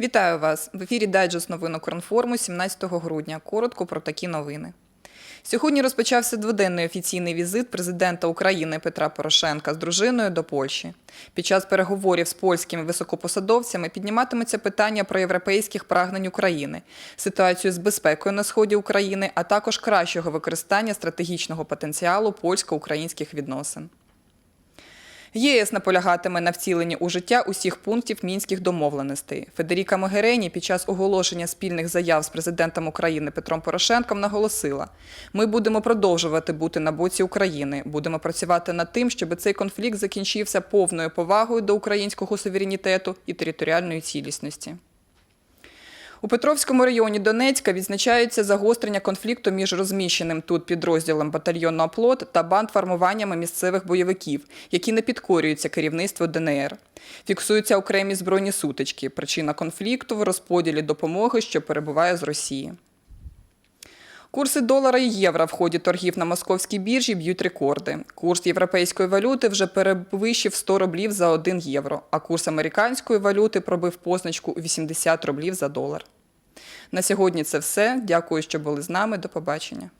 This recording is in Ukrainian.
Вітаю вас! В ефірі Дайджест новин Укрінформу 17 грудня. Коротко про такі новини. Сьогодні розпочався дводенний офіційний візит президента України Петра Порошенка з дружиною до Польщі. Під час переговорів з польськими високопосадовцями підніматимуться питання про європейських прагнень України, ситуацію з безпекою на сході України, а також кращого використання стратегічного потенціалу польсько-українських відносин. ЄС наполягатиме на втіленні у життя усіх пунктів мінських домовленостей. Федеріка Могерені під час оголошення спільних заяв з президентом України Петром Порошенком наголосила: ми будемо продовжувати бути на боці України, будемо працювати над тим, щоб цей конфлікт закінчився повною повагою до українського суверенітету і територіальної цілісності. У Петровському районі Донецька відзначається загострення конфлікту між розміщеним тут підрозділом батальйону «Оплот» та бандформуваннями місцевих бойовиків, які не підкорюються керівництву ДНР. Фіксуються окремі збройні сутички. Причина конфлікту в розподілі допомоги, що перебуває з Росії. Курси долара і євро в ході торгів на московській біржі б'ють рекорди. Курс європейської валюти вже перевищив 100 рублів за 1 євро, а курс американської валюти пробив позначку у 80 рублів за долар. На сьогодні це все. Дякую, що були з нами. До побачення.